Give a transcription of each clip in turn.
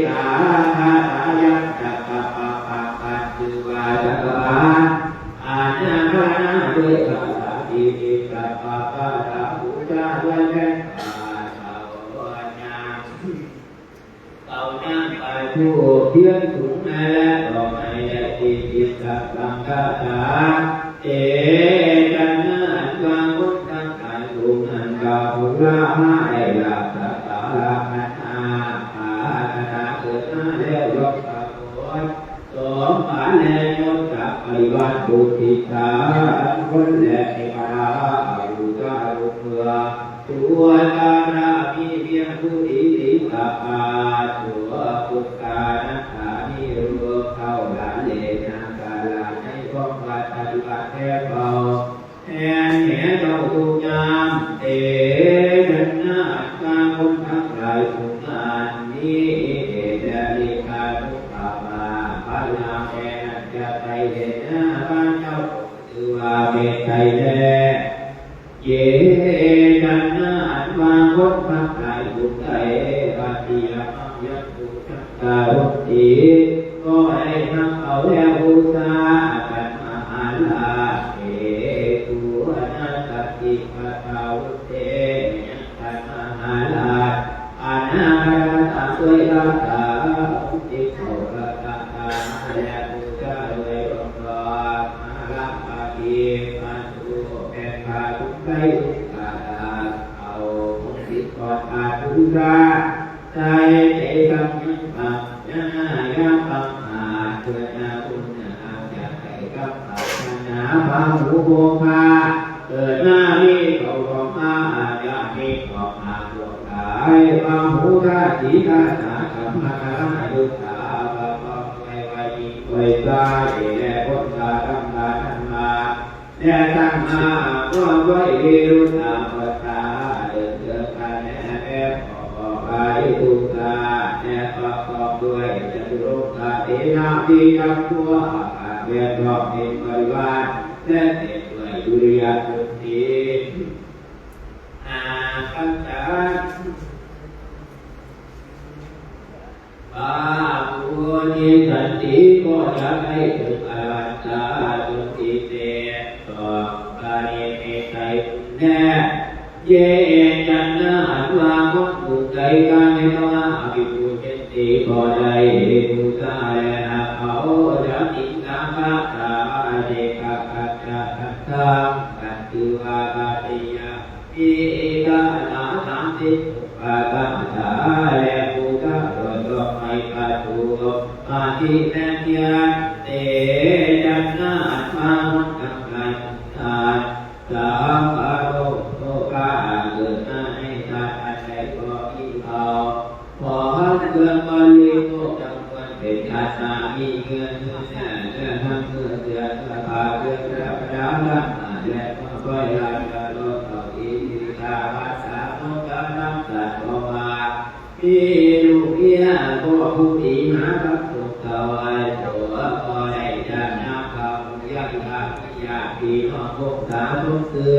อา มปานแลยกกับปริวัตุติตาคนแลเอกราอุตารุเพื่อตัวตารามีเพียงผู้ดีดีตาอาตัวปุตตานักขานิรวมเข้าหลานเลนังกาลาในข้องวัดปฏิบัติแท้เบาทุกไกทุกกาเอามุสิกอตาทุกาใจเตสัมยังปังยังยังปังอาเพื่อนาคุณอาจจะให้กับอาณาบาหูโบคาเกิดมามีเขาของอาอาญามีของอาพวกายบาหูทาสีทาสาสัมมาคาดุตาบาปะไวไวมีไวตาเอแลพุทธาธรรมะธรรมาแน่ตั้งมาก็ไว้เรุตาปัตาเดินเดินไปแน่แอบขอไปตุตาแน่ประกอบด้วยจตุโลกาเตนาปีกัมตัวอาเวียนรอบเป็นบริวารและเต็มด้วยดุริยาจุติอาปัญจาปาปุณิสันติก็จะให้ถึ แน่เยจันนาอัตวามุตุไกการเนตวาอภิปุจติก็ได้บูชาและนาเขาจะตินาคาตาเดกะกัจจะทัตตังกันตุวาปติยาอิกานาสันติปะปะทาและบูชาโดยดอกไมปัตุอาทิแตเทียน เกิดมาลีโตจังวันเป็นอาสามีเงินเงินแน่เงินทั้งเงินเดือนราคาเดือนละพระละและมาคอยลายกาโลกเอาอีทิตาภาษาโมกานังสัตว์มาพี่ลูกเมียก็ผู้ดีหาพระสุขถวายตัวคอยจะนำคำยักษ์ยักษ์ยาพี่น้องพวกสาทุกเตือ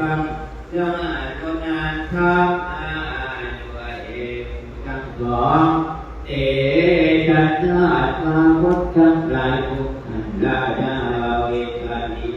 ก่ได้ฟังเรื่องอ่านก็นานทำอ่านด้วยเองทั้งสองเอจันนาตาวัดทั้งหลายทุกขันดาดาเวทานิ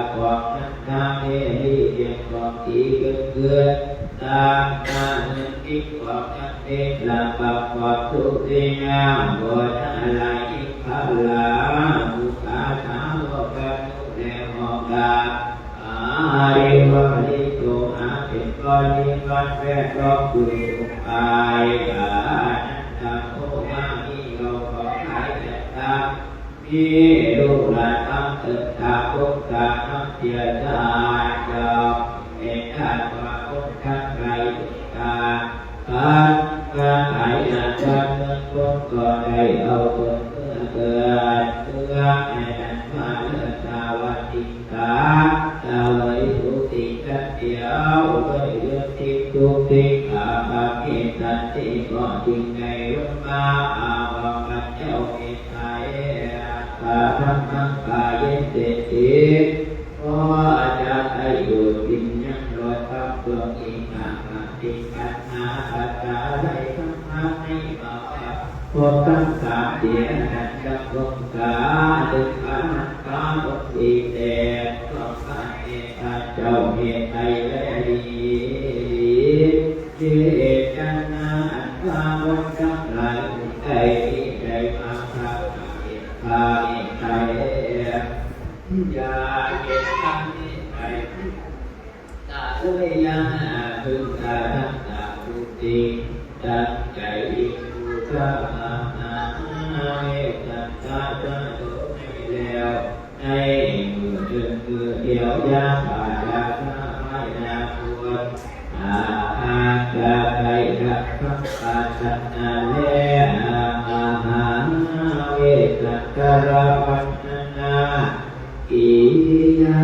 ทิพาของนั้นทำให้ดีเพียงของที่เกิดเกิดตามนาเงินทิพย์ของนั้นเด็กลำบากความทุกข์ที่ยามบนอะไรอิพลาบุคาสาวกันแลหอกดาอาริวะริโตอาเป็นก้อนนิวันแวดล้อมอยู่กายกานันทโมมามิโยของใครจะตามมีลูกหลาน ทำศึกษาพุทธะทำเสียใจจอบเอกขาดว่าพุทธะไกลตาการการหายนาจันเงินคนก็ได้เอาคนเมื่อเกิดเพื่อแห่งมาเลือสาวัติกาสาวิสุติกันเดียวไว้เรื่องที่ทุกทิศอาภาเกตันติก็จริงในรุ่นมาอาภากันเจ้าเมตไตรกาทังทังกายเติปัญหาปัจจาไรทั้งมให้มาพบทั้งสามเดียนันจะลงกาดึงขันกาบกตีเดชก็การเอตเจ้าเมตไตรและดีเจตนาอันว่าวันทั้งหลายใจใจมาพระภาอิไตยาเกตังนิไตตาลุยยัง พึงตาทังตาปุติตั้งใจอิภูตามานาเอตัตตาตาโตไม่แล้วในมือเดินมือเดียวยาป่าจาตาไม่นาควรอาหาจาไกรักพระปัสนาเลอามาหาเวสักการะวันนาอิยา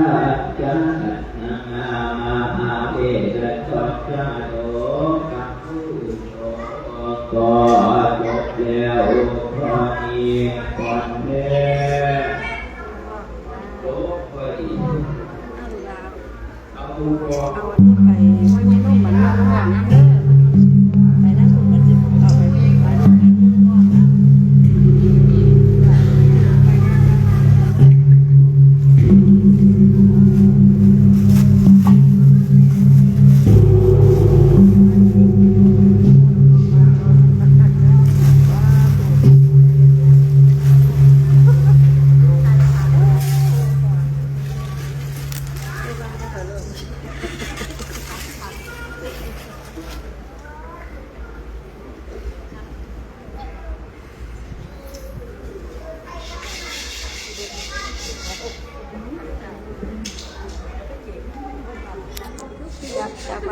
จัน อีกคนเดีเอาดูก่อนเอาอัน จะไ